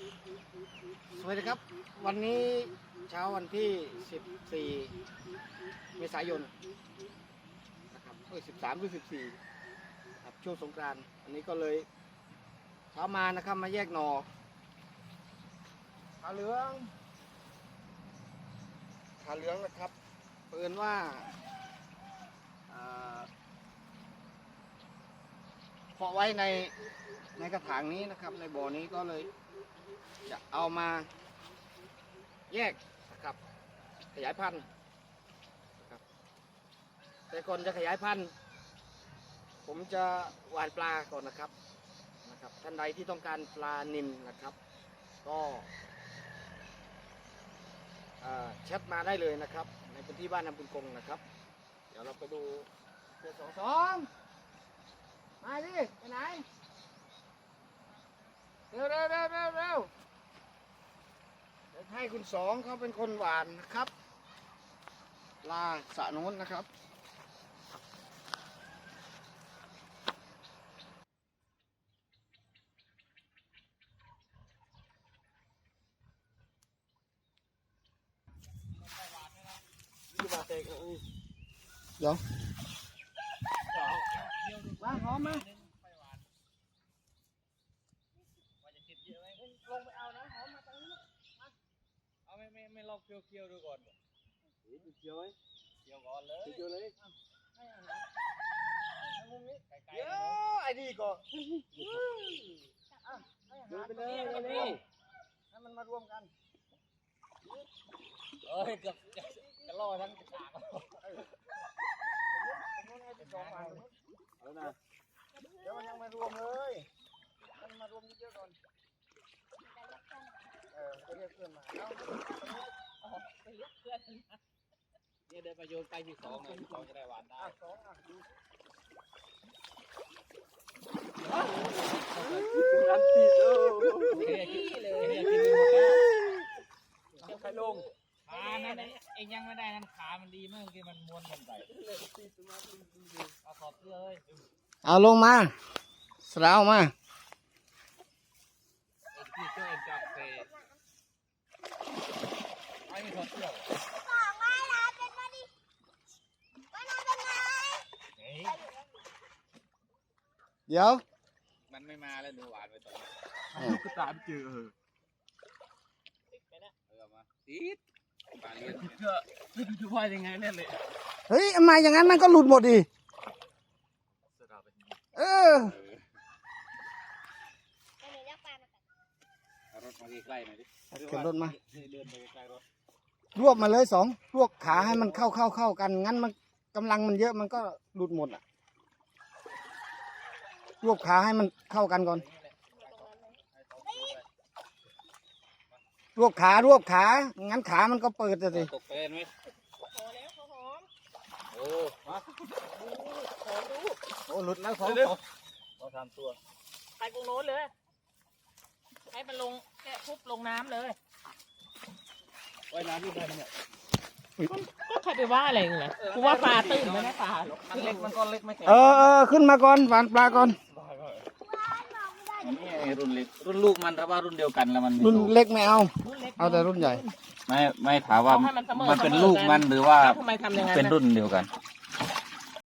สวัสดีครับ วันนี้เช้าวันที่ 14 เมษายนนะครับเอ้ย13หรือ14ครับช่วงสงกรานต์อันนี้ก็เลยเช้ามานะครับมาแยกหนอขาเหลืองขาเหลืองนะครับเปินว่า เพาะไว้ในในกระถางนี้นะครับ ในบ่อนี้ก็เลยจะเอามาแยกนะครับ ขยายพันธุ์นะครับแต่ก่อนจะขยายพันธุ์ ผมจะหวานปลาก่อนนะครับนะครับท่านใดที่ต้องการปลานิลนะครับ ก็แชทมาได้เลยนะครับ ในพื้นที่บ้านนำปุนกงนะครับ เดี๋ยวเราไปดูเจ็ดสองสองมาดิไปไหนเร็วเร็วเร็วเร็วเร็ว เดี๋ยวให้ คุณสองเขาเป็นคนหวานนะครับ ลาสะโน้นนะครับ เดี๋ยวมาหอมมาเอาไม่ไม่ไม่ ลองเคี้ยวเคี้ยวดูก่อนบ่เดี๋ยวเดี๋ยวเคี้ยวก่อนเลยเดี๋ยวเลยไกลๆเดี๋ยนะวไอ้นี่ก็เดินไปเลยเร็วๆให้มันมารวมกันเอ้ยเกือบจะจะล่อทั้งฉากเอานะเดี๋ยวมันยังมารวมเลยมันมารวมเยอะๆก่อนเออจะเรียกเพื่อนมาเอา เนี่ยเดินไปโยนไปที่สองเลยที่สองจะได้หวานได้อะสองอะดูนี่เลยเดี๋ยวใครลงอ่านั่นเองยังไม่ได้นั่นขามันดีมากที่มันม้วนมันไปเอาขอบเสื้อเลยเอาลงมาสราวมา เอ็งที่เสื้อเอ็งจับเซไอ้นี่ถอด เดี๋ยว มันไม่มาแล้วหนูหวานไปตอนนี้ก็ตามเจอเออเออมาติดปลาเลี้ยงเนี่ยก็ไม่รู้จะว่ายังไงเนี่ยเลยเฮ้ยทำไมาอย่างนั้นมันก็หลุดหมดดิสระเป็นเออเอารถมาใกล้ๆหน่อยดิเข็นรถมาเดินไปใกล้รถ รวบมาเลยสองรวบขาให้มันเข้าเข้าเข้ากัน งั้นมันกำลังมันเยอะมันก็หลุดหมดอะ รวบขาให้มันเข้ากันก่อน รวบขารวบขา งั้นขามันก็เปิดอะสิตกเป็นไหมโอ้มาโอ้หลุดแล้วสองเราทำตัวไปตรงโน้นเลย ให้มันลงแค่ทุบลงน้ำเลย ว่ายน้ำที่ไปเนี่ยก็ใครไปว่าอะไรเหรอกูว่าปลาตื่นไม่ได้ปลาหรอกมันเล็กมันก็เล็กไม่แข็งเออเออขึ้นมาก่อนหวานปลาก่อน นี่รุ่นเล็กรุ่นลูกมันถ้าว่ารุ่นเดียวกันแล้วมันรุ่นเล็กไม่เอารุ่นล็กเอาแต่รุ่นใหญ่ ไม่ไม่ถามว่าเอาให้มันเสมอมันเป็นเสมอลูกกันมันหรือว่าทำไมทำอย่างนั้นเป็นนะรุ่นเดียวกัน